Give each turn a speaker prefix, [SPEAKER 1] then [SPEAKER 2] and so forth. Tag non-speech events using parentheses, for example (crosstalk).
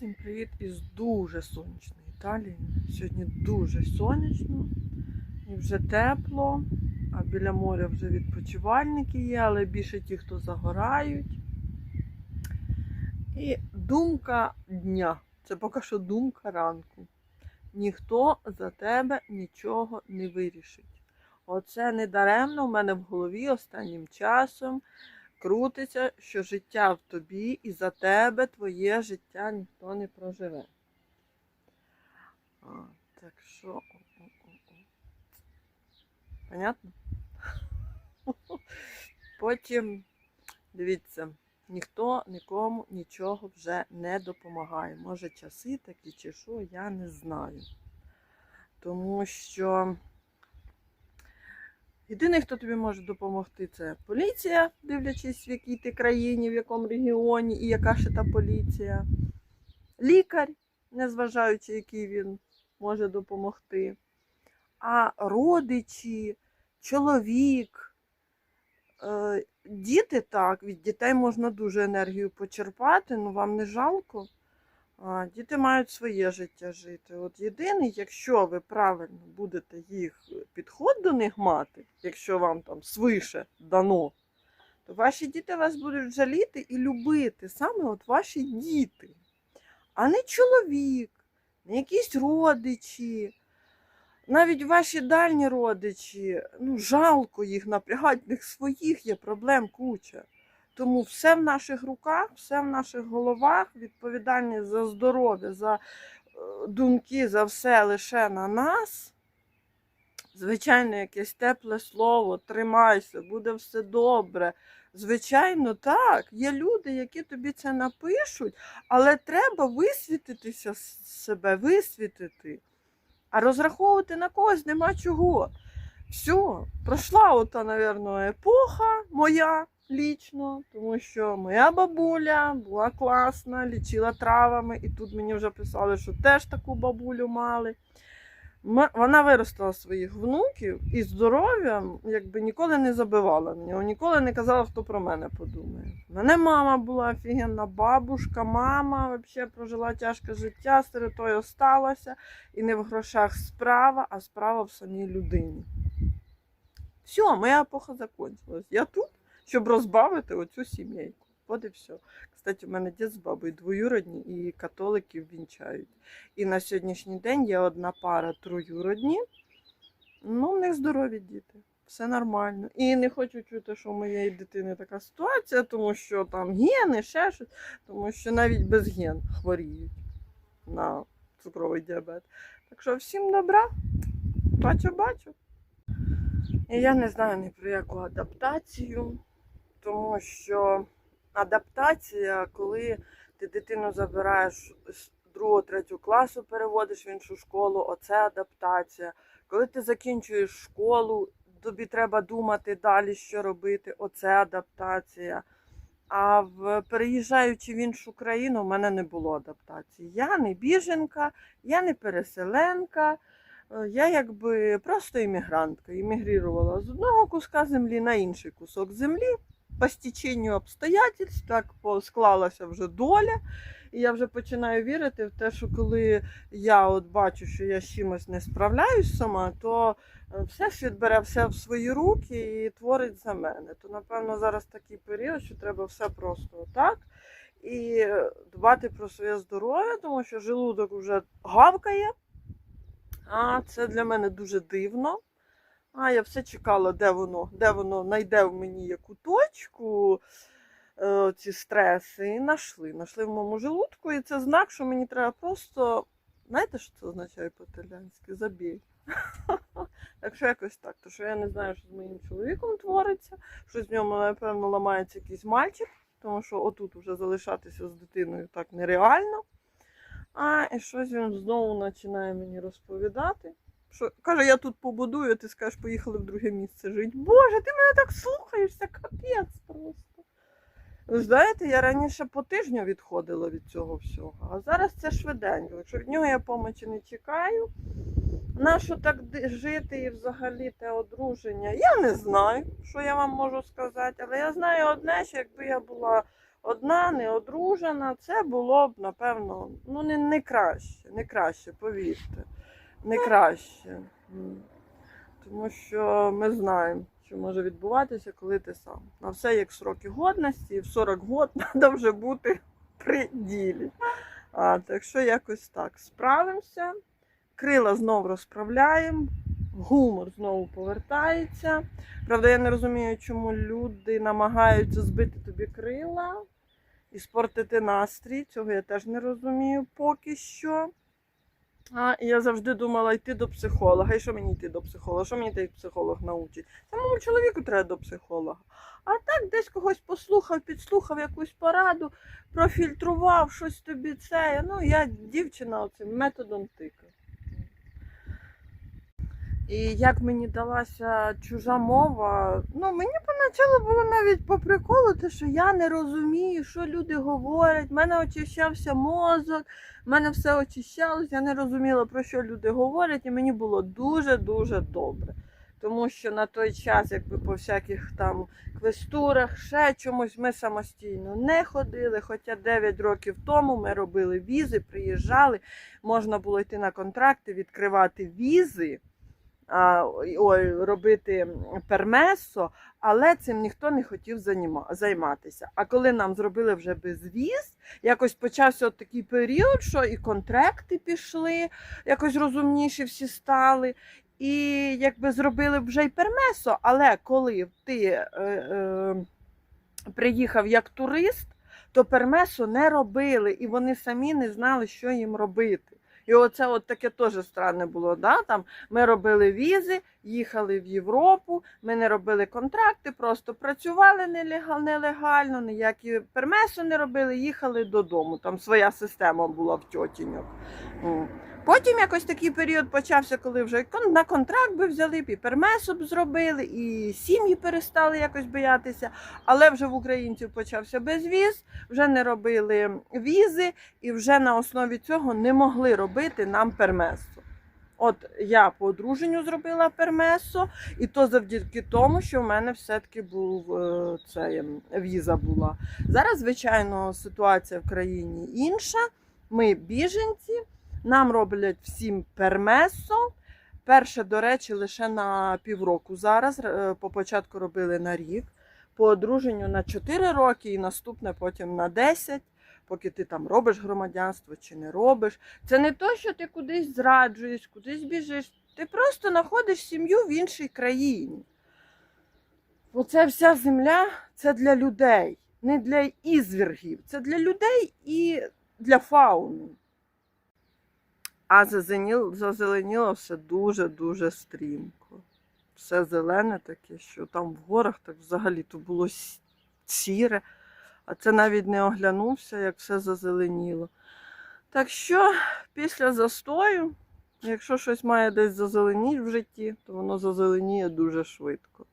[SPEAKER 1] Всім привіт із дуже сонячної Італії. Сьогодні дуже сонячно і вже тепло, а біля моря вже відпочивальники є, але більше ті, хто загорають. І думка дня. Це поки що думка ранку. Ніхто за тебе нічого не вирішить. Оце не даремно в мене в голові останнім часом крутиться, що життя в тобі і за тебе твоє життя ніхто не проживе. А, так що. Понятно? (laughs) Потім, дивіться, ніхто нікому нічого вже не допомагає. Може, часи такі чи що, я не знаю. Тому що. Єдиний, хто тобі може допомогти, це поліція, дивлячись, в якій ти країні, в якому регіоні і яка ще та поліція. Лікар, незважаючи, який він може допомогти. А родичі, чоловік, е, діти так, від дітей можна дуже енергію почерпати, ну вам не жалко. Діти мають своє життя жити. От єдиний, якщо ви правильно будете їх підход до них мати, якщо вам там свише дано, то ваші діти вас будуть жаліти і любити саме от ваші діти, а не чоловік, не якісь родичі, навіть ваші дальні родичі, ну жалко їх напрягати, в них своїх є проблем куча. Тому все в наших руках, все в наших головах, відповідальність за здоров'я, за е, думки, за все лише на нас. Звичайно, якесь тепле слово, тримайся, буде все добре. Звичайно, так. Є люди, які тобі це напишуть, але треба висвітитися себе, висвітити. А розраховувати на когось нема чого. Все, пройшла ота, напевно, епоха моя лічно, тому що моя бабуля була класна, лічила травами, і тут мені вже писали, що теж таку бабулю мали. Вона виростила своїх внуків і здоров'ям якби ніколи не забивала нього, ніколи не казала, хто про мене подумає. У мене мама була офігенна бабушка, мама взагалі прожила тяжке життя, сиротою осталася, і не в грошах справа, а справа в самій людині. Все, моя епоха закончилась. Я тут, щоб розбавити оцю сімейку. От і все. Кстати, у мене дід з бабою двоюродні і католиків вінчають. І на сьогоднішній день є одна пара троюродні. Ну, в них здорові діти. Все нормально. І не хочу чути, що у моєї дитини така ситуація, тому що там гени, ще щось, тому що навіть без ген хворіють на цукровий діабет. Так що всім добра. Бачу, бачу. І я не знаю ні про яку адаптацію, тому що адаптація, коли ти дитину забираєш з 2-3 класу, переводиш в іншу школу, оце адаптація. Коли ти закінчуєш школу, тобі треба думати далі, що робити, оце адаптація. А в переїжджаючи в іншу країну, в мене не було адаптації. Я не біженка, я не переселенка. Е, Я якби просто іммігрантка. Іммігрувала з одного куска землі на інший кусок землі. По стіченню обстоятельств так склалася вже доля. І я вже починаю вірити в те, що коли я от бачу, що я з чимось не справляюсь сама, то е, всесвіт бере все в свої руки і творить за мене. То, напевно, зараз такий період, що треба все просто так. І дбати про своє здоров'я, тому що желудок вже гавкає. А це для мене дуже дивно. А я все чекала, де воно, де воно знайде в мені яку точку е, ці стреси. І знайшли. Знайшли в моєму желудку, і це знак, що мені треба просто. Знаєте, що це означає по-італянськи? Забій. (laughs) Так що якось так. То що я не знаю, що з моїм чоловіком твориться, що з ньому, напевно, ламається якийсь мальчик, тому що отут вже залишатися з дитиною так нереально. А і щось він знову починає мені розповідати. Що, каже, я тут побудую, а ти скажеш, поїхали в друге місце жити. Боже, ти мене так слухаєшся, капець просто. Ви знаєте, я раніше по тижню відходила від цього всього, а зараз це швиденько. Якщо від нього я помочі не чекаю. Нащо так жити і взагалі те одруження? Я не знаю, що я вам можу сказати, але я знаю одне, що якби я була одна, не одружена, це було б, напевно, ну не, не краще, не краще, повірте. Не краще. Тому що ми знаємо, що може відбуватися, коли ти сам. На все як сроки годності, і в 40 год (laughs) треба вже бути при ділі. А, так що якось так. Справимося, крила знову розправляємо, гумор знову повертається. Правда, я не розумію, чому люди намагаються збити тобі крила і спортити настрій. Цього я теж не розумію поки що. А і я завжди думала йти до психолога. І що мені йти до психолога? Що мені той психолог научить? Самому чоловіку треба до психолога. А так десь когось послухав, підслухав якусь пораду, профільтрував щось тобі це. Ну, я дівчина оцим методом тикаю. І як мені далася чужа мова, ну мені поначалу було навіть по приколу, те, що я не розумію, що люди говорять. В мене очищався мозок, в мене все очищалось, я не розуміла, про що люди говорять, і мені було дуже-дуже добре. Тому що на той час, якби по всяких там квестурах, ще чомусь ми самостійно не ходили. Хоча 9 років тому ми робили візи, приїжджали, можна було йти на контракти, відкривати візи ой, робити пермесо, але цим ніхто не хотів займатися. А коли нам зробили вже безвіз, якось почався от такий період, що і контракти пішли, якось розумніші всі стали. І якби зробили вже й пермесо, але коли ти е, е, приїхав як турист, то пермесо не робили, і вони самі не знали, що їм робити. І оце от таке теж странне було. Да? Там ми робили візи, їхали в Європу, ми не робили контракти, просто працювали нелега- нелегально, ніякі пермесу не робили, їхали додому. Там своя система була в тьотіньок. Потім якось такий період почався, коли вже на контракт би взяли, і пермесо б зробили, і сім'ї перестали якось боятися. Але вже в українців почався безвіз, вже не робили візи, і вже на основі цього не могли робити нам пермесо. От я по одруженню зробила пермесо, і то завдяки тому, що в мене все-таки був е, це, віза була. Зараз, звичайно, ситуація в країні інша. Ми біженці, нам роблять всім пермесо. Перше, до речі, лише на півроку зараз. е, По початку робили на рік, по одруженню на 4 роки і наступне потім на 10, поки ти там робиш громадянство чи не робиш. Це не то, що ти кудись зраджуєш, кудись біжиш. Ти просто знаходиш сім'ю в іншій країні. Оце вся земля це для людей, не для ізвергів. Це для людей і для фауни. А зазеленіло все дуже-дуже стрімко. Все зелене таке, що там в горах так взагалі то було сіре, а це навіть не оглянувся, як все зазеленіло. Так що після застою, якщо щось має десь зазеленіти в житті, то воно зазеленіє дуже швидко.